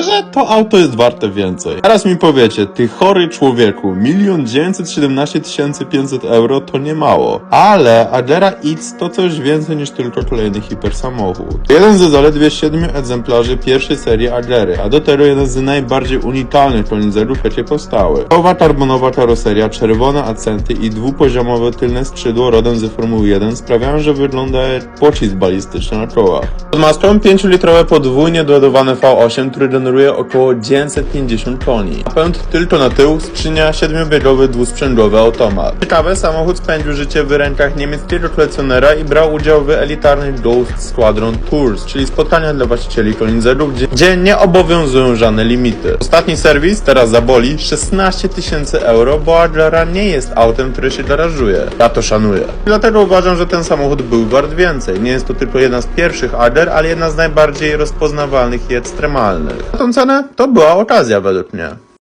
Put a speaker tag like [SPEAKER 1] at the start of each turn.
[SPEAKER 1] że to auto jest warte więcej. Teraz mi powiecie, ty chory człowieku, milion dziewięćset siedemnaście tysięcy pięćset euro to nie mało. Ale Agera X to coś więcej niż tylko kolejny hipersamochód. Jeden ze zaledwie siedmiu egzemplarzy pierwszej serii Agery, a do tego jeden z najbardziej unikalnych kolizerów, jakie powstały. Nowa karbonowa karoseria, czerwone akcenty i dwupoziomowe tylne skrzydło rodem ze Formuły 1 sprawiają, że wygląda jak pocisk balistyczny na kołach. Pod maską 5-litrowe podwójnie doładowane V8, który generuje około 950 koni. Napęd tylko na tył, skrzynia 7-biegowy dwusprzęgowy automat. Ciekawe, samochód spędził życie w rękach niemieckiego kolekcjonera i brał udział w elitarnych Ghost Squadron Tours, czyli spotkaniach dla właścicieli kolizerów, gdzie, gdzie nie obowiązują żadne limity. Ostatni serwis, teraz zaboli, 16 tysięcy euro, bo Agera nie jest autem, które się garażuje. Ja to szanuję. Dlatego uważam, że ten samochód był wart więcej. Nie jest to tylko jedna z pierwszych Ager, ale jedna z najbardziej rozpoznawalnych i ekstremalnych. Tą cenę to była okazja według mnie.